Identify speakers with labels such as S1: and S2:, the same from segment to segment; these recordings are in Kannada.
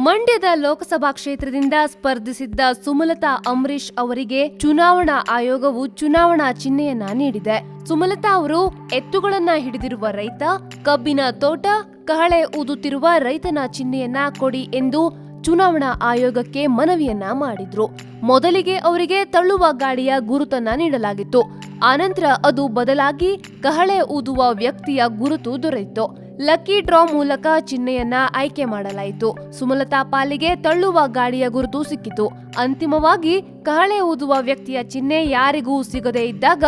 S1: ಮಂಡ್ಯದ ಲೋಕಸಭಾ ಕ್ಷೇತ್ರದಿಂದ ಸ್ಪರ್ಧಿಸಿದ್ದ ಸುಮಲತಾ ಅಂಬರೀಶ್ ಅವರಿಗೆ ಚುನಾವಣಾ ಆಯೋಗವು ಚುನಾವಣಾ ಚಿಹ್ನೆಯನ್ನ ನೀಡಿದೆ. ಸುಮಲತಾ ಅವರು ಎತ್ತುಗಳನ್ನ ಹಿಡಿದಿರುವ ರೈತ, ಕಬ್ಬಿನ ತೋಟ, ಕಹಳೆ ಊದುತ್ತಿರುವ ರೈತನ ಚಿಹ್ನೆಯನ್ನ ಕೊಡಿ ಎಂದು ಚುನಾವಣಾ ಆಯೋಗಕ್ಕೆ ಮನವಿಯನ್ನ ಮಾಡಿದ್ರು. ಮೊದಲಿಗೆ ಅವರಿಗೆ ತಳ್ಳುವ ಗಾಡಿಯ ಗುರುತನ್ನ ನೀಡಲಾಗಿತ್ತು. ಆನಂತರ ಅದು ಬದಲಾಗಿ ಕಹಳೆ ಊದುವ ವ್ಯಕ್ತಿಯ ಗುರುತು ದೊರೆಯಿತು. ಲಕ್ಕಿ ಡ್ರಾ ಮೂಲಕ ಚಿಹ್ನೆಯನ್ನ ಆಯ್ಕೆ ಮಾಡಲಾಯಿತು. ಸುಮಲತಾ ಪಾಲಿಗೆ ತಳ್ಳುವ ಗಾಡಿಯ ಗುರುತು ಸಿಕ್ಕಿತು. ಅಂತಿಮವಾಗಿ ಕಹಳೆ ಊದುವ ವ್ಯಕ್ತಿಯ ಚಿಹ್ನೆ ಯಾರಿಗೂ ಸಿಗದೇ ಇದ್ದಾಗ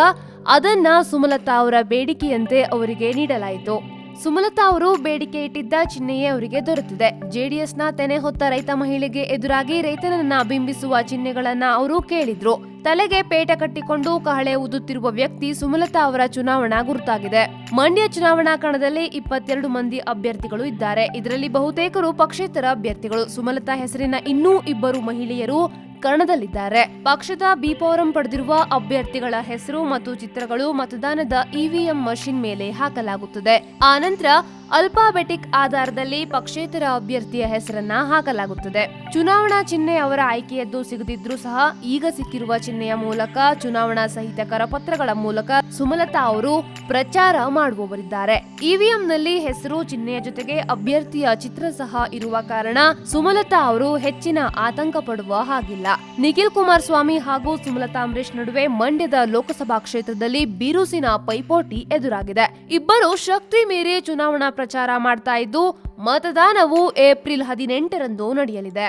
S1: ಅದನ್ನ ಸುಮಲತಾ ಅವರ ಬೇಡಿಕೆಯಂತೆ ಅವರಿಗೆ ನೀಡಲಾಯಿತು. ಸುಮಲತಾ ಅವರು ಬೇಡಿಕೆ ಇಟ್ಟಿದ್ದ ಚಿಹ್ನೆಯೇ ಅವರಿಗೆ ದೊರೆತಿದೆ. ಜೆಡಿಎಸ್ನ ತೆನೆ ಹೊತ್ತ ರೈತ ಮಹಿಳೆಗೆ ಎದುರಾಗಿ ರೈತನನ್ನ ಬಿಂಬಿಸುವ ಚಿಹ್ನೆಗಳನ್ನ ಅವರು ಕೇಳಿದ್ರು. ತಲೆಗೆ ಪೇಟ ಕಟ್ಟಿಕೊಂಡು ಕಹಳೆ ಊದುತ್ತಿರುವ ವ್ಯಕ್ತಿ ಸುಮಲತಾ ಅವರ ಚುನಾವಣಾ ಗುರುತಾಗಿದೆ. ಮಂಡ್ಯ ಚುನಾವಣಾ ಕಣದಲ್ಲಿ ಇಪ್ಪತ್ತೆರಡು ಮಂದಿ ಅಭ್ಯರ್ಥಿಗಳು ಇದ್ದಾರೆ. ಇದರಲ್ಲಿ ಬಹುತೇಕರು ಪಕ್ಷೇತರ ಅಭ್ಯರ್ಥಿಗಳು. ಸುಮಲತಾ ಹೆಸರಿನ ಇನ್ನೂ ಇಬ್ಬರು ಮಹಿಳೆಯರು ಕಣದಲ್ಲಿದ್ದಾರೆ ಪಕ್ಷದ ಬಿ ಪಡೆದಿರುವ ಅಭ್ಯರ್ಥಿಗಳ ಹೆಸರು ಮತ್ತು ಚಿತ್ರಗಳು ಮತದಾನದ ಇವಿಎಂ ಮಷಿನ್ ಮೇಲೆ ಹಾಕಲಾಗುತ್ತದೆ. ಆನಂತರ ಅಲ್ಪಾಬೆಟಿಕ್ ಆಧಾರದಲ್ಲಿ ಪಕ್ಷೇತರ ಅಭ್ಯರ್ಥಿಯ ಹೆಸರನ್ನ ಹಾಕಲಾಗುತ್ತದೆ. ಚುನಾವಣಾ ಚಿಹ್ನೆ ಅವರ ಆಯ್ಕೆಯದ್ದು ಸಿಗದಿದ್ರೂ ಸಹ ಈಗ ಸಿಕ್ಕಿರುವ ಚಿಹ್ನೆಯ ಮೂಲಕ ಚುನಾವಣಾ ಸಹಿತ ಕರಪತ್ರಗಳ ಮೂಲಕ ಸುಮಲತಾ ಅವರು ಪ್ರಚಾರ ಮಾಡುವವರಿದ್ದಾರೆ. ಇವಿಎಂನಲ್ಲಿ ಹೆಸರು ಚಿಹ್ನೆಯ ಜೊತೆಗೆ ಅಭ್ಯರ್ಥಿಯ ಚಿತ್ರ ಸಹ ಇರುವ ಕಾರಣ ಸುಮಲತಾ ಅವರು ಹೆಚ್ಚಿನ ಆತಂಕ ಪಡುವ ಹಾಗಿಲ್ಲ. ನಿಖಿಲ್ ಕುಮಾರಸ್ವಾಮಿ ಹಾಗೂ ಸುಮಲತಾ ಅಂಬರೀಶ್ ನಡುವೆ ಮಂಡ್ಯದ ಲೋಕಸಭಾ ಕ್ಷೇತ್ರದಲ್ಲಿ ಬಿರುಸಿನ ಪೈಪೋಟಿ ಎದುರಾಗಿದೆ. ಇಬ್ಬರು ಶಕ್ತಿ ಮೀರಿ ಚುನಾವಣಾ ಪ್ರಚಾರ ಮಾಡ್ತಾ ಇದ್ದು ಮತದಾನವು ಏಪ್ರಿಲ್ ಹದಿನೆಂಟರಂದು ನಡೆಯಲಿದೆ.